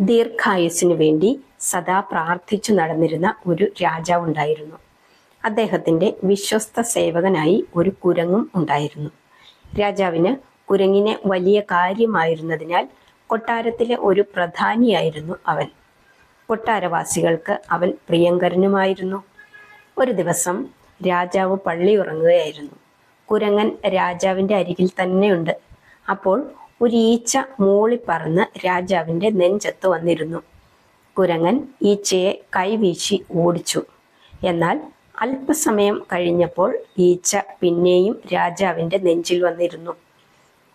ദീർഘായുസിനു വേണ്ടി സദാ പ്രാർത്ഥിച്ചു നടന്നിരുന്ന ഒരു രാജാവുണ്ടായിരുന്നു അദ്ദേഹത്തിന്റെ വിശ്വസ്ത സേവകനായി ഒരു കുരങ്ങും ഉണ്ടായിരുന്നു. രാജാവിന് കുരങ്ങിനെ വലിയ കാര്യമായിരുന്നതിനാൽ കൊട്ടാരത്തിലെ ഒരു പ്രധാനിയായിരുന്നു അവൻ. കൊട്ടാരവാസികൾക്ക് അവൻ പ്രിയങ്കരനുമായിരുന്നു. ഒരു ദിവസം രാജാവ് പള്ളി ഉറങ്ങുകയായിരുന്നു. കുരങ്ങൻ രാജാവിന്റെ അരികിൽ തന്നെയുണ്ട്. അപ്പോൾ ഒരു ഈച്ച മൂളിപ്പറന്ന് രാജാവിന്റെ നെഞ്ചത്ത് വന്നിരുന്നു. കുരങ്ങൻ ഈച്ചയെ കൈവീശി ഓടിച്ചു. എന്നാൽ അല്പസമയം കഴിഞ്ഞപ്പോൾ ഈച്ച പിന്നെയും രാജാവിന്റെ നെഞ്ചിൽ വന്നിരുന്നു.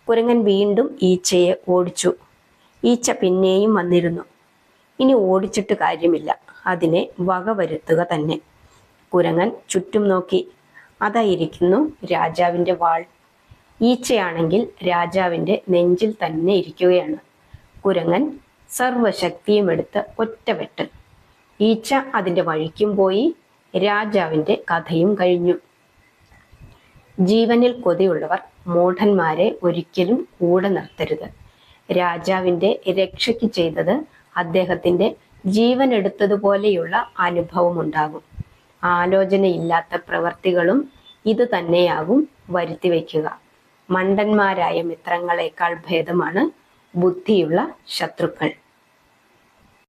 കുരങ്ങൻ വീണ്ടും ഈച്ചയെ ഓടിച്ചു. ഈച്ച പിന്നെയും വന്നിരുന്നു. ഇനി ഓടിച്ചിട്ട് കാര്യമില്ല. അതിനെ വകവരുത്തുക തന്നെ. കുരങ്ങൻ ചുറ്റും നോക്കി. അതായിരിക്കുന്നു രാജാവിന്റെ വാൾ ഈച്ചയാണെങ്കിൽ രാജാവിന്റെ നെഞ്ചിൽ തന്നെ ഇരിക്കുകയാണ്. കുരങ്ങൻ സർവശക്തിയും എടുത്ത് ഒറ്റവെട്ട്. ഈച്ച അതിന്റെ വഴിക്കും പോയി രാജാവിന്റെ കഥയും കഴിഞ്ഞു. ജീവനിൽ കൊതിയുള്ളവർ മൂഢന്മാരെ ഒരിക്കലും കൂടെ നിർത്തരുത്. രാജാവിന്റെ രക്ഷയ്ക്ക് ചെയ്തത് അദ്ദേഹത്തിന്റെ ജീവൻ എടുത്തതുപോലെയുള്ള അനുഭവം ഉണ്ടാകും. ആലോചനയില്ലാത്ത പ്രവർത്തികളും ഇത് തന്നെയാകും വരുത്തി വയ്ക്കുക മണ്ടന്മാരായ മിത്രങ്ങളെക്കാൾ ഭേദമാണ് ബുദ്ധിയുള്ള ശത്രുക്കൾ.